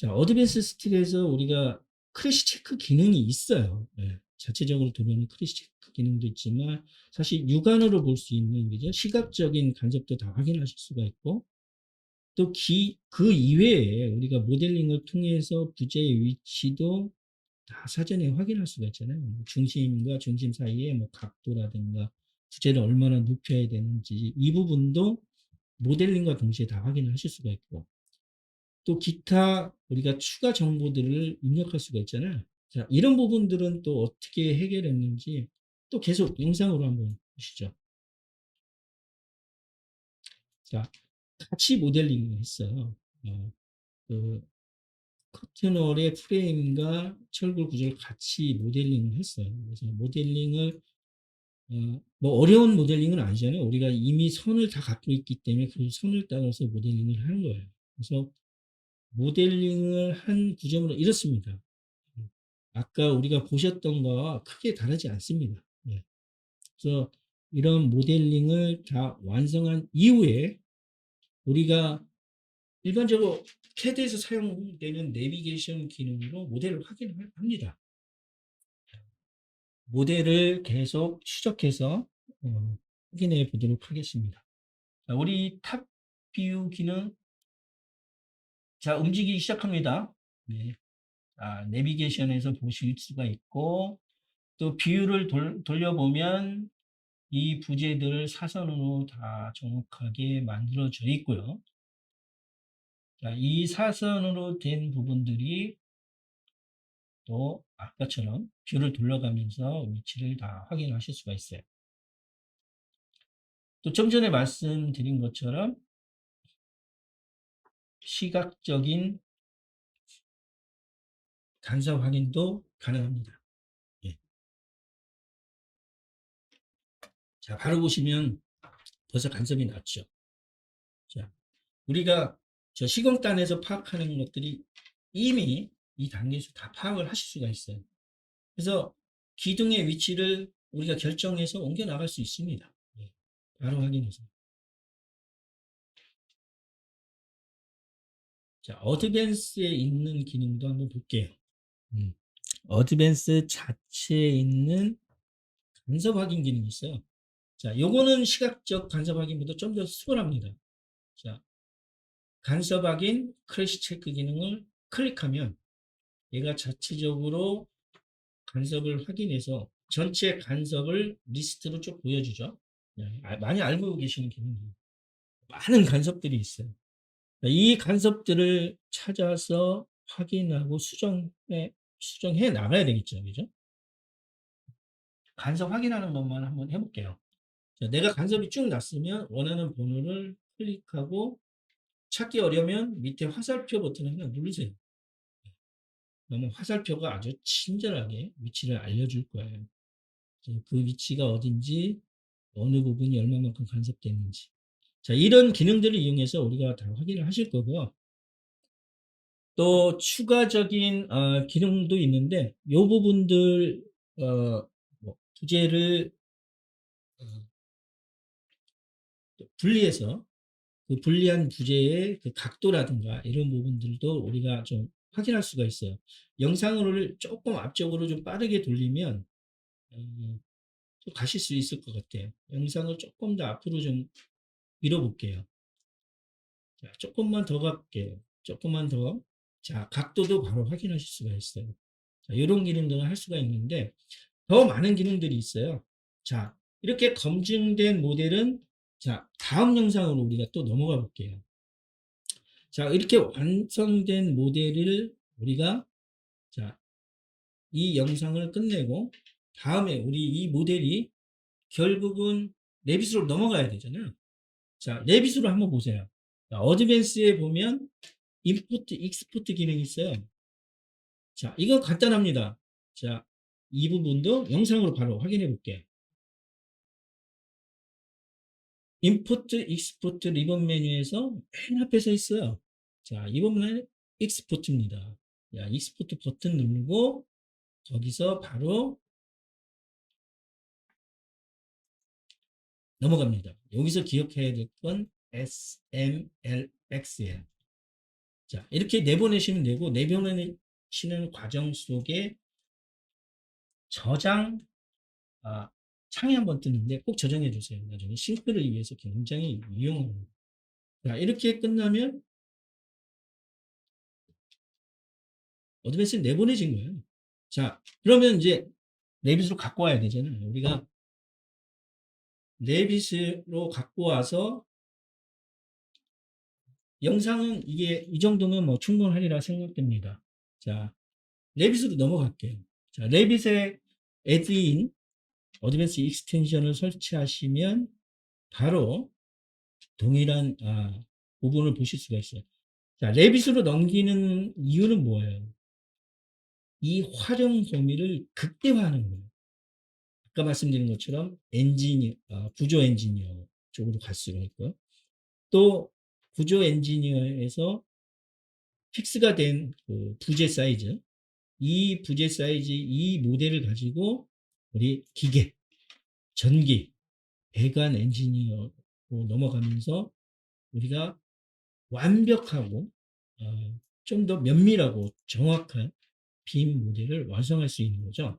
자, 어드밴스 스틸에서 우리가 크래시 체크 기능이 있어요. 예, 자체적으로 들어오는 크래시 체크 기능도 있지만 사실 육안으로 볼 수 있는 그죠? 시각적인 간접도 다 확인하실 수가 있고 또 그 이외에 우리가 모델링을 통해서 부재의 위치도 다 사전에 확인할 수가 있잖아요. 뭐 중심과 중심 사이에 뭐 각도라든가 부재를 얼마나 높여야 되는지 이 부분도 모델링과 동시에 다 확인을 하실 수가 있고 또 기타 우리가 추가 정보들을 입력할 수가 있잖아요. 자, 이런 부분들은 또 어떻게 해결했는지 또 계속 영상으로 한번 보시죠. 자, 같이 모델링을 했어요. 어, 그 커튼홀의 프레임과 철골 구조를 같이 모델링을 했어요. 그래서 모델링을 어, 뭐 어려운 모델링은 아니잖아요. 우리가 이미 선을 다 갖고 있기 때문에 그 선을 따라서 모델링을 하는 거예요. 그래서 모델링을 한 구조물은 이렇습니다. 아까 우리가 보셨던 거와 크게 다르지 않습니다. 예. 그래서 이런 모델링을 다 완성한 이후에 우리가 일반적으로 CAD에서 사용되는 내비게이션 기능으로 모델을 확인합니다. 모델을 계속 추적해서 어, 확인해 보도록 하겠습니다. 자, 우리 탑뷰 기능 자 움직이기 시작합니다. 네. 아, 내비게이션에서 보실 수가 있고 또 뷰를 돌, 돌려보면 이 부재들 사선으로 다 정확하게 만들어져 있고요. 자, 이 사선으로 된 부분들이 또 아까처럼 뷰를 돌려가면서 위치를 다 확인하실 수가 있어요. 또 좀 전에 말씀드린 것처럼 시각적인 간섭 확인도 가능합니다. 예. 자, 바로 보시면 벌써 간섭이 났죠. 자, 우리가 저 시공단에서 파악하는 것들이 이미 이 단계에서 다 파악을 하실 수가 있어요. 그래서 기둥의 위치를 우리가 결정해서 옮겨 나갈 수 있습니다. 예. 바로 확인해서. 자, 어드밴스에 있는 기능도 한번 볼게요. 음. 어드밴스 자체에 있는 간섭 확인 기능이 있어요. 자, 요거는 시각적 간섭 확인보다 좀 더 수월합니다. 자, 간섭 확인 크래시 체크 기능을 클릭하면 얘가 자체적으로 간섭을 확인해서 전체 간섭을 리스트로 쭉 보여주죠. 네, 아, 많이 알고 계시는 기능이에요. 많은 간섭들이 있어요. 이 간섭들을 찾아서 확인하고 수정해, 수정해 나가야 되겠죠. 그죠? 간섭 확인하는 것만 한번 해볼게요. 자, 내가 간섭이 쭉 났으면 원하는 번호를 클릭하고 찾기 어려면 밑에 화살표 버튼을 하나 누르세요. 그러면 화살표가 아주 친절하게 위치를 알려줄 거예요. 그 위치가 어딘지, 어느 부분이 얼마만큼 간섭됐는지. 자, 이런 기능들을 이용해서 우리가 다 확인을 하실 거고요. 또 추가적인 어, 기능도 있는데 이 부분들 어, 뭐 부재를 어, 분리해서 그 분리한 부재의 그 각도라든가 이런 부분들도 우리가 좀 확인할 수가 있어요. 영상을 조금 앞쪽으로 좀 빠르게 돌리면 음, 또 가실 수 있을 것 같아요. 영상을 조금 더 앞으로 좀 밀어볼게요. 자, 조금만 더 갈게요. 조금만 더. 자, 각도도 바로 확인하실 수가 있어요. 자, 이런 기능들을 할 수가 있는데 더 많은 기능들이 있어요. 자, 이렇게 검증된 모델은 자, 다음 영상으로 우리가 또 넘어가 볼게요. 자, 이렇게 완성된 모델을 우리가 자, 이 영상을 끝내고 다음에 우리 이 모델이 결국은 레빗으로 넘어가야 되잖아요. 자, 레빗으로 한번 보세요. 자, 어드밴스에 보면 임포트, 익스포트 기능이 있어요. 자, 이거 간단합니다. 자, 이 부분도 영상으로 바로 확인해 볼게요. 임포트, 익스포트 리본 메뉴에서 맨 앞에 서 있어요. 자, 이 부분은 익스포트입니다. 자, 익스포트 버튼 누르고 거기서 바로 넘어갑니다. 여기서 기억해야 될 건 SMLX예요. 자, 이렇게 내보내시면 되고, 내보내시는 과정 속에 저장, 아, 창이 한번 뜨는데 꼭 저장해 주세요. 나중에 싱크를 위해서 굉장히 유용합니다. 자, 이렇게 끝나면 어드밴스 내보내진 거예요. 자, 그러면 이제 레빗으로 갖고 와야 되잖아요. 우리가 레빗으로 갖고 와서 영상은 이게 이 정도면 뭐 충분하리라 생각됩니다. 자, 레빗으로 넘어갈게요. 자, 레빗에 애드인 어드밴스 익스텐션을 설치하시면 바로 동일한 아, 부분을 보실 수가 있어요. 자, 레빗으로 넘기는 이유는 뭐예요? 이 활용 범위를 극대화하는 거예요. 아까 말씀드린 것처럼 엔지니어, 아, 구조 엔지니어 쪽으로 갈 수가 있고요. 또 구조 엔지니어에서 픽스가 된 그 부재 사이즈, 이 부재 사이즈, 이 모델을 가지고 우리 기계, 전기, 배관 엔지니어로 넘어가면서 우리가 완벽하고 어, 좀 더 면밀하고 정확한 빔 모델을 완성할 수 있는 거죠.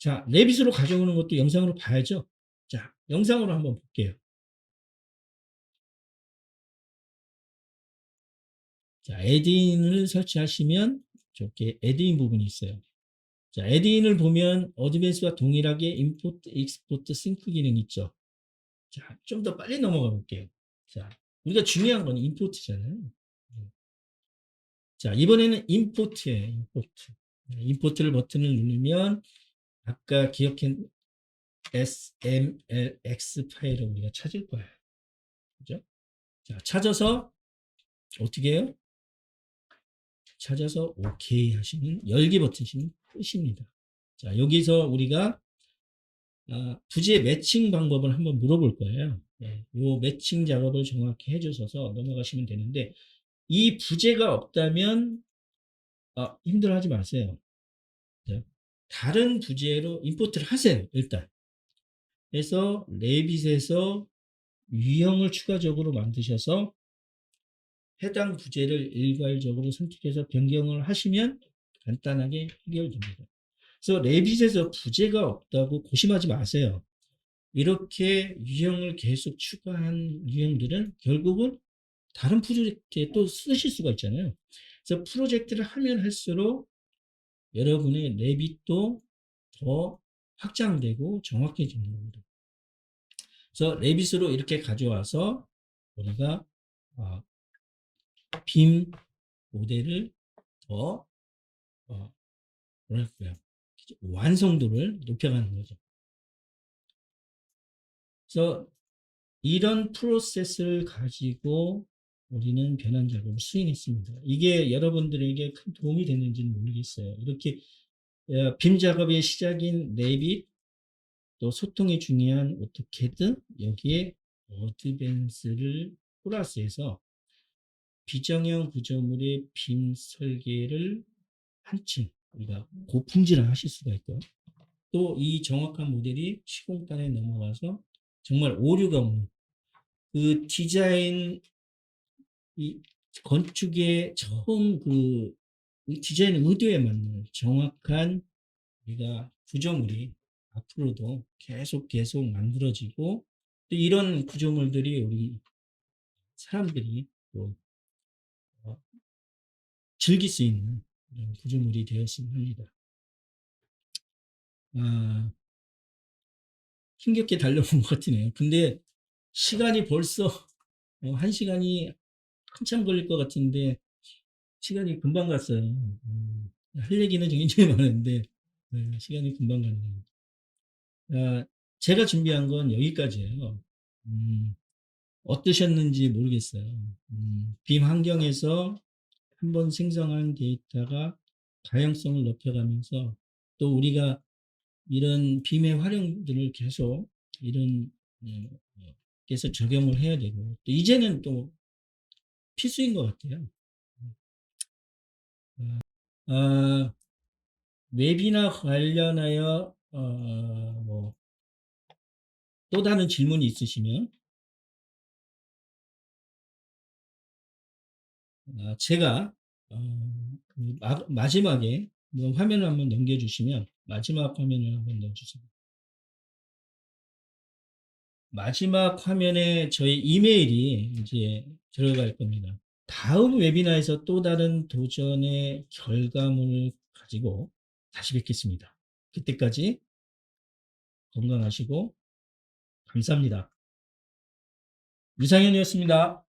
자, 레빗으로 가져오는 것도 영상으로 봐야죠. 자, 영상으로 한번 볼게요. 자, 에드인을 설치하시면 저렇게 에드인 부분이 있어요. 자, 에드인을 보면 어드밴스와 동일하게 임포트, 익스포트, 싱크 기능 있죠. 자, 좀 더 빨리 넘어가 볼게요. 자, 우리가 중요한 건 임포트잖아요. 자, 이번에는 임포트예요. 임포트. 임포트를 버튼을 누르면 아까 기억한 SMLX 파일을 우리가 찾을 거예요. 그죠? 자, 찾아서 어떻게 해요? 찾아서 OK 하시면 열기 버튼이시면 끝입니다. 자, 여기서 우리가 아, 부지의 매칭 방법을 한번 물어볼 거예요. 네, 요 매칭 작업을 정확히 해주셔서 넘어가시면 되는데 이 부재가 없다면 아, 힘들어하지 마세요. 네, 다른 부재로 임포트를 하세요. 일단. 그래서 레빗에서 유형을 추가적으로 만드셔서 해당 부재를 일괄적으로 선택해서 변경을 하시면 간단하게 해결됩니다. 그래서 레빗에서 부재가 없다고 고심하지 마세요. 이렇게 유형을 계속 추가한 유형들은 결국은 다른 프로젝트에 또 쓰실 수가 있잖아요. 그래서 프로젝트를 하면 할수록 여러분의 레빗도 더 확장되고 정확해지는 겁니다. 그래서 레빗으로 이렇게 가져와서 우리가 어, 빔 모델을 더 어, 뭐랄까요 완성도를 높여가는 거죠. 그래서 이런 프로세스를 가지고 우리는 변환 작업을 수행했습니다. 이게 여러분들에게 큰 도움이 됐는지는 모르겠어요. 이렇게 어, 빔 작업의 시작인 레빗, 또 소통이 중요한 오토캐드, 여기에 어드밴스를 플러스해서 비정형 구조물의 빔 설계를 한층 우리가 고품질을 하실 수가 있고요. 또 이 정확한 모델이 시공간에 넘어가서 정말 오류가 없는 그 디자인 이 건축의 처음 그 디자인 의도에 맞는 정확한 우리가 구조물이 앞으로도 계속 계속 만들어지고 또 이런 구조물들이 우리 사람들이 또 어, 즐길 수 있는 그런 구조물이 되었으면 합니다. 아, 힘겹게 달려온 것 같으네요. 근데 시간이 벌써 어, 한 시간이 한참 걸릴 것 같은데 시간이 금방 갔어요. 음, 할 얘기는 굉장히 많은데 네, 시간이 금방 갔네요. 아, 제가 준비한 건 여기까지예요. 음, 어떠셨는지 모르겠어요. 음, 빔 환경에서 한번 생성한 데이터가 다양성을 높여가면서 또 우리가 이런 빔의 활용들을 계속 이런 계속 어, 적용을 해야 되고 또 이제는 또 필수인 것 같아요. 어, 어, 웹이나 관련하여 어, 뭐 또 다른 질문이 있으시면 아 제가 어그마 마지막에 뭐 화면을 한번 넘겨 주시면 마지막 화면을 한번 넣어 주세요. 마지막 화면에 저희 이메일이 이제 들어갈 겁니다. 다음 웨비나에서 또 다른 도전의 결과물을 가지고 다시 뵙겠습니다. 그때까지 건강하시고 감사합니다. 유상현이었습니다.